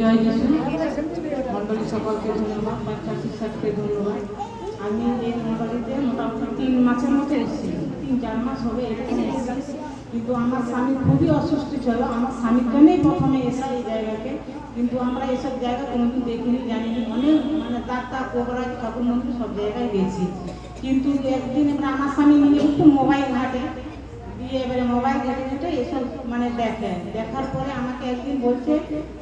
জয় যিশু মণ্ডলী সকলকে ধন্যবাদ, বাচ্চা শিক্ষককে ধন্যবাদ। আমি এই মণ্ডলীতে মোটামুটি তিন মাসের মতো এসেছি। তিন, চার মাস হবে এরকম কিন্তু আমার স্বামী খুবই অসুস্থ ছিল। আমার স্বামীর জন্যই প্রথমে এসে এই জায়গাকে? কিন্তু আমরা এসব জায়গা কোনোদিন দেখিনি, জানিনি। অনেক মানে ডাক্তার কোবরাজ ঠাকুর মন্দির সব জায়গায় গেছি। কিন্তু একদিন এবার আমার স্বামী নিয়ে একটু মোবাইল ঘাটে। দিয়ে এবারে মোবাইল ঘেটে ঘেটে এসব মানে দেখে দেখার পরে আমাকে একদিন বলছে,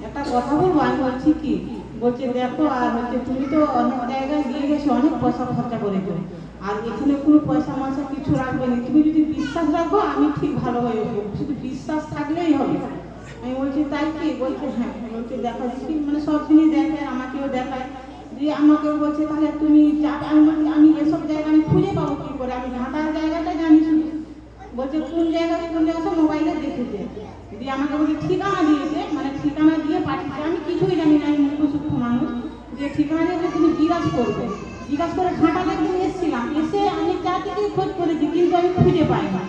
একটা কথা বলব? আমি বলছি কি? বলছে, দেখো, আর হচ্ছে তুমি তো অনেক জায়গায় দিয়ে গেছো, অনেক পয়সা খরচা করেছ। আর এখানে কোনো পয়সা ময়সা কিছু রাখবে না। তুমি যদি বিশ্বাস রাখো, আমি ঠিক ভালো হয়ে উঠবো। শুধু বিশ্বাস থাকলেই হবে। আমি বলছি, তাই কি? বলছে হ্যাঁ। বলছে, দেখা মানে সব জিনিস দেখে, আমাকেও দেখায়। দিয়ে আমাকেও বলছে, তাহলে তুমি যাবে। আমি আমি এসব জায়গা আমি খুঁজে পাবো কি করে? আমি ঘাটার জায়গাটা জানি শুধু। জায়গায় কোন জায়গায় মোবাইলে দেখেছে দিয়ে আমাকে বলছে ঠিকানা দিয়েছে মানে ঠিকানা দিয়ে পাঠিয়েছে, আমি কিছুই জানি না, আমি মুখসুক্ষ মানুষ। যে ঠিকানা দিয়ে বলে তুমি জিজ্ঞাসা করবে। জিজ্ঞাসা করে ঘাটালে একদিন এসেছিলাম। এসে আমি চারদিকে খোঁজ করেছি, কিন্তু আমি খুঁজে পাই না।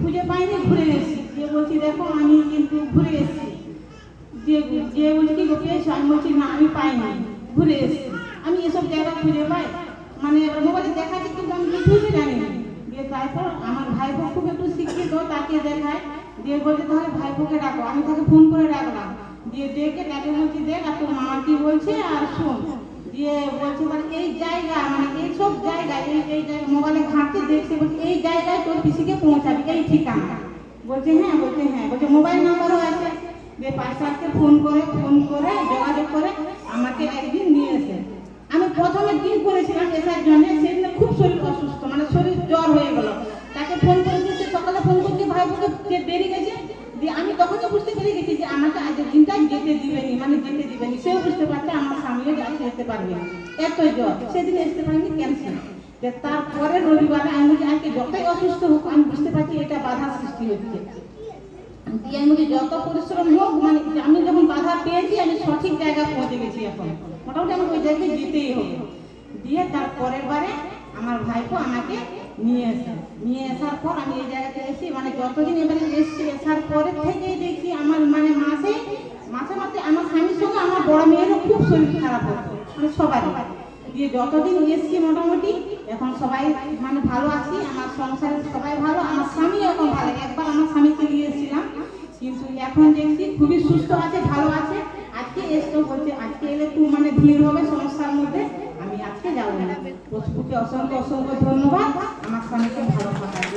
খুঁজে পাইনি, ঘুরে এসেছি। যে বলছি, দেখো, আমি কিন্তু ঘুরে এসেছি। যে যে বলছি, কি পেয়েছ? আমি বলছি, না, আমি পাই পাইনি, ঘুরে এসেছি। আমি এসব জায়গা খুঁজে পাই। মানে মোবাইলে দেখাচ্ছি, কিন্তু আমি কিছুই জানি না দিয়ে তারপর আমার ভাইপো খুব একটু শিক্ষিত তাকে দেখায়। দিয়ে বলছে, তাহলে ভাইপোকে ডাকো। আমি তাকে ফোন করে ডাকলাম। দিয়ে ডেকে ডাকে বলছি, দেখ, আর তোর মামা কি বলছে, আর শোন। দিয়ে বলছে তাহলে এই জায়গা মানে এই সব জায়গায় এই এই জায়গা, মোবাইলে ঘাঁটতে দেখছে, বলছে, এই জায়গায় তোর পিসিকে পৌঁছাবি, এই ঠিকানা। বলছে হ্যাঁ বলছে হ্যাঁ। বলছে, মোবাইল নাম্বারও আছে। দিয়ে পাঁচটাকে ফোন করে ফোন করে, যোগাযোগ করে আমাকে একদিন নিয়ে এসে আমি প্রথমে দিন করেছিলাম এসার জন্য, সেদিন খুব শরীর অসুস্থ মানে শরীর জ্বর হয়ে গেল। তাকে ফোন করেছি সে সকালে ফোন করছি ভাই বোকে যে বেরিয়ে গেছে দিয়ে আমি তখনই বুঝতে পেরে গেছি যে আমাকে আজকের দিনটা যেতে দিবেনি মানে যেতে দিবেনি। সেও বুঝতে পারছে আমার স্বামীও যাতে যেতে পারবে এত জ্বর, সেদিন আসতে পারিনি ক্যান্সেল যে তারপরে রবিবারে আমি আজকে যতই অসুস্থ হোক, আমি বুঝতে পারছি এটা বাধা সৃষ্টি হচ্ছে। আমি যত পরিশ্রম হোক মানে আমি যখন বাধা পেয়েছি, আমি সঠিক জায়গায় পৌঁছে গেছি এখন। মোটামুটি আমার ওই জায়গায় যেতেই হবে। দিয়ে তারপরের বারে আমার ভাইপো আমাকে নিয়ে এসে নিয়ে আসার পর আমি এই জায়গাতে এসেছি মানে যতদিন এবারে এসেছি, আসার পরে থেকেই দেখছি আমার মানে মাসে মাসে মাসে আমার স্বামীর সঙ্গে আমার বড় মেয়েরও খুব শরীর খারাপ হতো মানে সবাই দিয়ে যতদিন এসেছি মোটামুটি, এখন সবাই মানে ভালো আছি, আমার সংসারে সবাই ভালো, আমার স্বামী এখন ভালো। একবার আমার স্বামীকে নিয়ে এসেছিলাম, কিন্তু এখন দেখছি খুবই সুস্থ আছে, ভালো আছে। আজকে এসতো বলছে, আজকে এলে একটু মানে ভিড় হবে সমস্যার মধ্যে। প্রভুকে অসংখ্য অসংখ্য ধন্যবাদ আমার স্বামীকে ভালো থাকার।